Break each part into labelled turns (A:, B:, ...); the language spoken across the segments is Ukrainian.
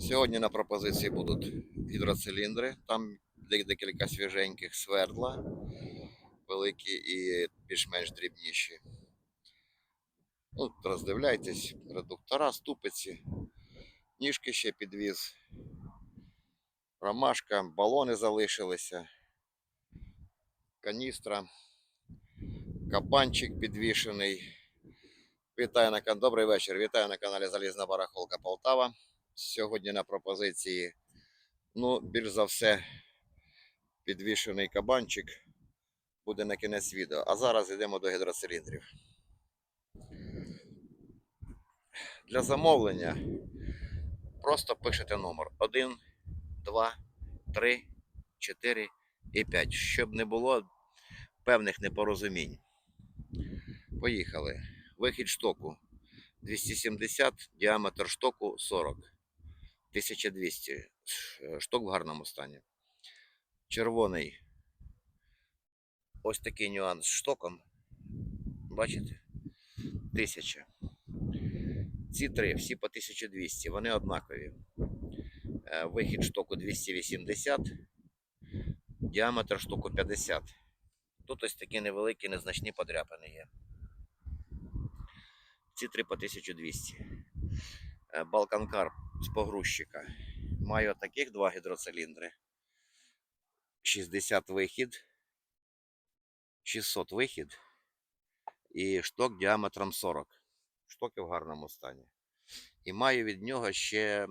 A: Сьогодні на пропозиції будуть гідроциліндри, там декілька свіженьких свердла, великі і більш-менш дрібніші. Ну, роздивляйтесь, редуктора, ступиці, ніжки ще підвіз, ромашка, балони залишилися, каністра, кабанчик підвішений. Вітаю на. Добрий вечір. Вітаю на каналі Залізна Барахолка Полтава. Сьогодні на пропозиції, ну, більш за все, підвішений кабанчик буде на кінець відео. А зараз йдемо до гідроциліндрів. Для замовлення просто пишете номер 1, 2, 3, 4 і 5, щоб не було певних непорозумінь. Поїхали. Вихід штоку 270, діаметр штоку 40. 1200. Ш- Шток в гарному стані. Червоний. Ось такий нюанс з штоком. Бачите? 1000. Ці три, всі по 1200, вони однакові. Е, Вихід штоку 280, діаметр штоку 50. Тут ось такі невеликі, незначні подряпини є. Ці три по 1200. Е, Балканкар з погрузчика. Маю таких два гідроциліндри. 60 вихід, 600 вихід і шток діаметром 40. Штоки в гарному стані. І маю від нього ще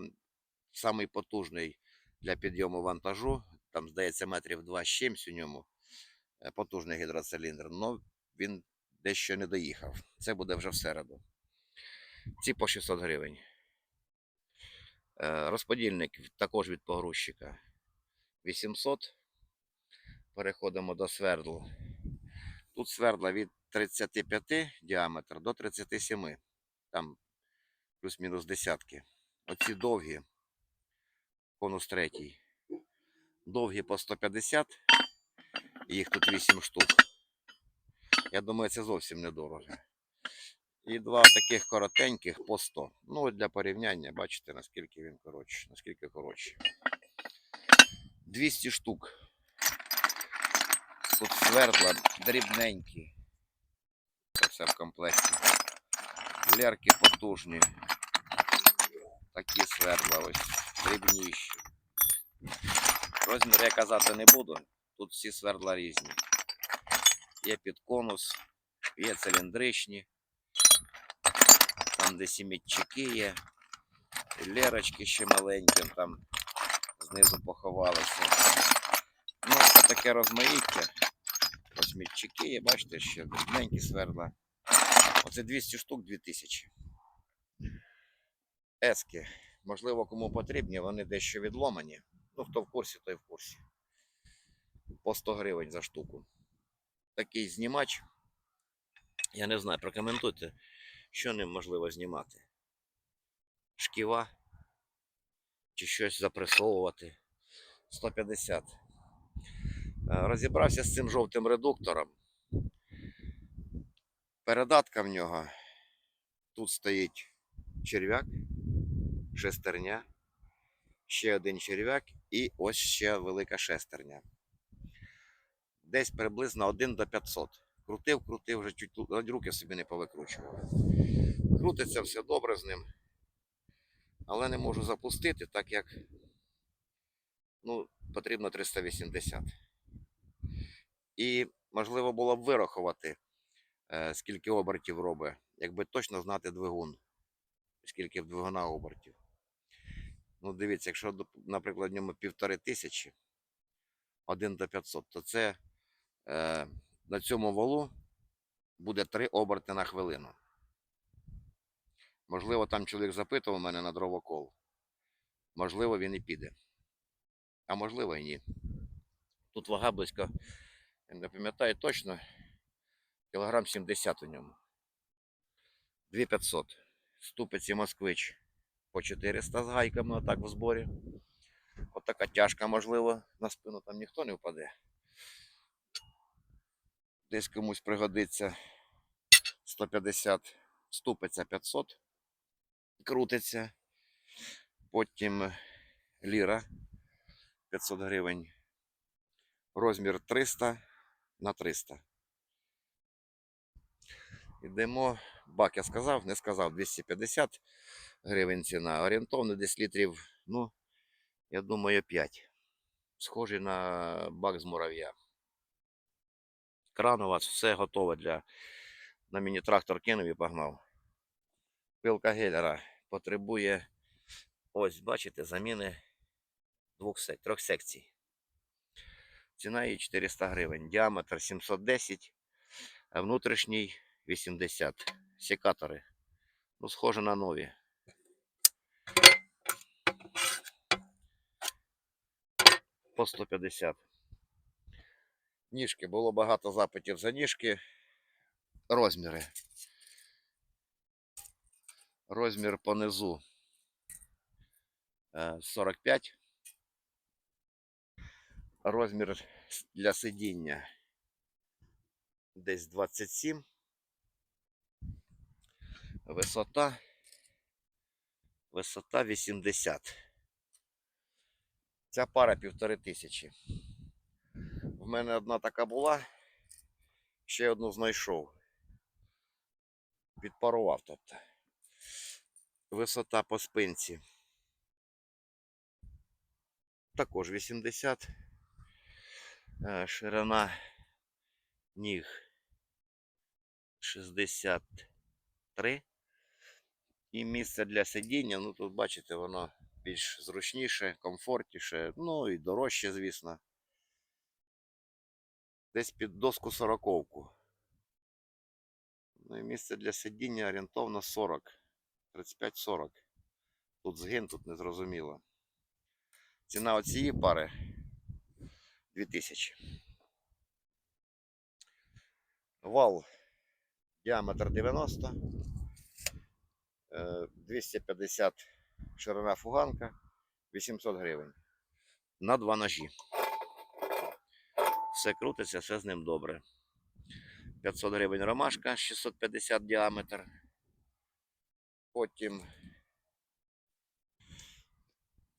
A: самий потужний для підйому вантажу. Там, здається, метрів 2 з чимсь у ньому. е, Потужний гідроциліндр. але він дещо не доїхав. Це буде вже в середу. Ці по 600 гривень. Е, Розподільник також від погрузчика 800. Переходимо до свердл. Тут свердла від 35 діаметр до 37. Там плюс-мінус десятки. Оці довгі, конус третій. Довгі по 150. Їх тут 8 штук. Я думаю, це зовсім недорого. І два таких коротеньких по 100. Ну, для порівняння, бачите, наскільки він коротше, наскільки коротше. 200 штук. Тут свердла дрібненькі. Це все в комплекті. Лерки потужні. Такі свердла ось, дрібніші. Розмір я казати не буду. Тут всі свердла різні. Є під конус, є циліндричні там, де сімітчики є, лерочки ще маленькі, там знизу поховалися. Ну, таке розмаїття. Осмітчики є, бачите, ще дрібненькі свердла. Оце 200 штук 2000. Ески. Можливо, кому потрібні, вони дещо відломані. Ну, хто в курсі, той в курсі. По 100 гривень за штуку. Такий знімач. Я не знаю, прокоментуйте. Що ним можливо знімати? Шківа? Чи щось запресовувати? 150. Е, Розібрався з цим жовтим редуктором. Передатка в нього. Тут стоїть черв'як, шестерня, ще один черв'як і ось ще велика шестерня. Десь приблизно 1 до 500. Крутив, крутив, вже чуть руки собі не повикручував. Крутиться все добре з ним. Але не можу запустити, так як ну, потрібно 380. І можливо було б вирахувати, е, скільки обертів робить, якби точно знати двигун, скільки в двигуна обертів. Ну, дивіться, якщо, наприклад, в ньому півтори тисячі, 1 до 500, то це е, на цьому валу буде 3 оберти на хвилину. Можливо, там чоловік запитував мене на дровокол. Можливо, він і піде. А можливо, і ні. Тут вага близько, не пам'ятаю точно, кілограм 70 у ньому. 2500. Ступиці москвич по 400 з гайками, отак в зборі. Отака тяжка, можливо, на спину там ніхто не впаде. Десь комусь пригодиться 150 ступиця 500. Крутиться. Потім ліра 500 гривень. Розмір 300 на 300. Йдемо. Бак я сказав, не сказав 250 гривень ціна. Орієнтовно десь літрів, ну, я думаю, 5. Схожий на бак з мурав'я. Кран у вас все готове для. На міні-трактор кинув і погнав. Пилка гелера потребує, ось, бачите, заміни двох сек... трьох секцій. Ціна її 400 гривень. Діаметр 710, а внутрішній 80. Секатори. Ну, схоже на нові. По 150. Ніжки. Було багато запитів за ніжки. Розміри. Розмір понизу е, 45. Розмір для сидіння десь 27. Висота. Висота 80. Ця пара півтори тисячі. Мене одна така була. Ще одну знайшов. Підпарував тобто. Висота по спинці. Також 80. Е, Ширина ніг 63. І місце для сидіння, ну тут бачите, воно більш зручніше, комфортніше, ну і дорожче, звісно. Десь під доску сороковку. Ну і місце для сидіння орієнтовно 40. 35-40. Тут згин, тут незрозуміло. Ціна оцієї пари 2000. Вал діаметр 90. е, 250 ширина фуганка, 800 гривень. На два ножі. Все крутиться, все з ним добре. 500 гривень ромашка, 650 діаметр. Потім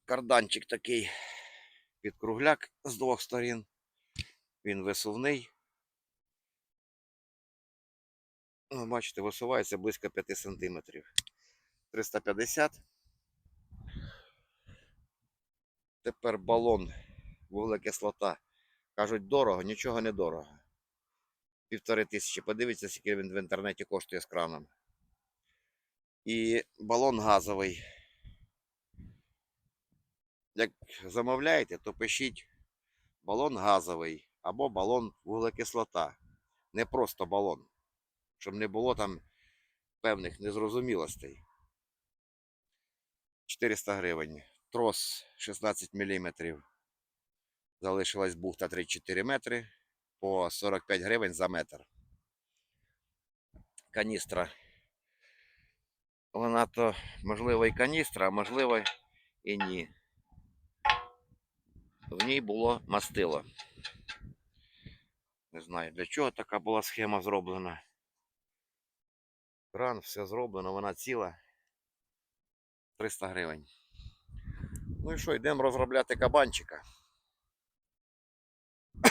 A: карданчик такий під кругляк з двох сторін. Він висувний. Ну, бачите, висувається близько 5 см. 350. Тепер балон вуглекислота. Кажуть, дорого, нічого не дорого. Півтори тисячі. Подивіться, скільки він в інтернеті коштує з краном. І балон газовий. Як замовляєте, то пишіть балон газовий або балон вуглекислота. Не просто балон. Щоб не було там певних незрозумілостей. 400 гривень. Трос 16 мм. Залишилась бухта 3-4 метри по 45 гривень за метр. Каністра. Вона то, можливо, і каністра, а можливо, і ні. В ній було мастило. Не знаю, для чого така була схема зроблена. Кран, все зроблено, вона ціла. 300 гривень. Ну і що, йдемо розробляти кабанчика.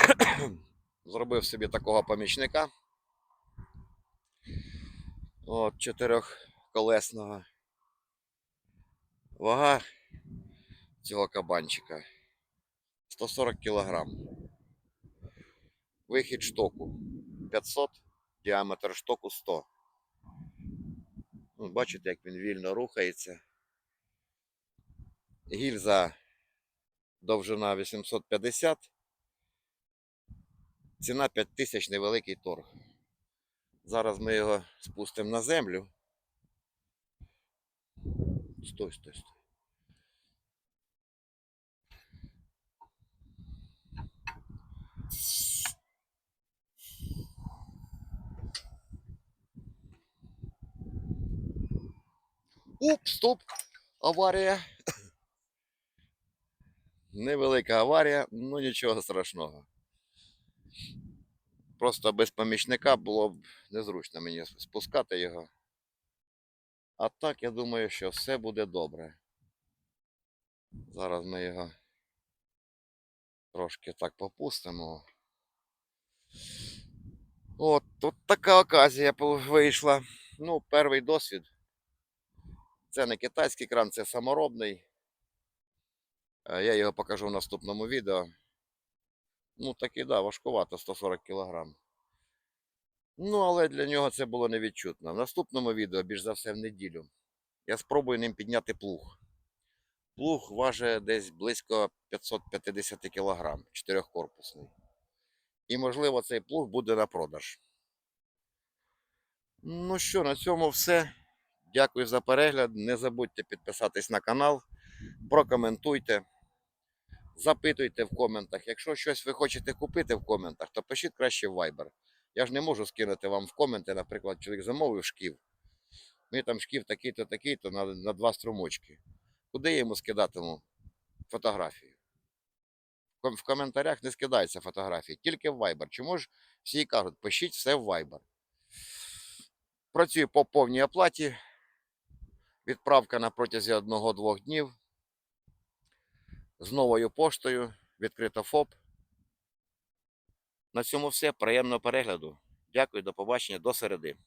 A: Зробив собі такого помічника. От, чотирьохколесного. Вага цього кабанчика 140 кг. Вихід штоку 500, діаметр штоку 100. Ну, бачите, як він вільно рухається. Гільза довжина 850. Ціна 5000 невеликий торг. Зараз ми його спустимо на землю. Стой, стой, стой. Уп, стоп! Аварія. Невелика аварія, ну нічого страшного. Просто без помічника було б незручно мені спускати його. А так, я думаю, що все буде добре. Зараз ми його трошки так попустимо. От, тут така оказія вийшла. Ну, перший досвід. Це не китайський кран, це саморобний. Е, Я його покажу в наступному відео. Ну, таки, да, важкувато 140 кг. Ну, але для нього це було невідчутно. В наступному відео, більш за все, в неділю, я спробую ним підняти плуг. Плуг важить десь близько 550 кг, чотирьохкорпусний. І, можливо, цей плуг буде на продаж. Ну що, на цьому все. Дякую за перегляд. Не забудьте підписатись на канал, прокоментуйте, запитуйте в коментах. Якщо щось ви хочете купити в коментах, то пишіть краще в Viber. Я ж не можу скинути вам в коменти, наприклад, чоловік замовив шків. Мені там шків такий-то, такий-то на, на два струмочки. Куди я йому скидатиму фотографію? В коментарях не скидаються фотографії, тільки в Viber. Чому ж всі кажуть, пишіть все в Viber. Працюю по повній оплаті. Відправка на протязі одного-двох днів. З новою поштою. Відкрито ФОП. На цьому все. Приємного перегляду. Дякую, до побачення, до середи.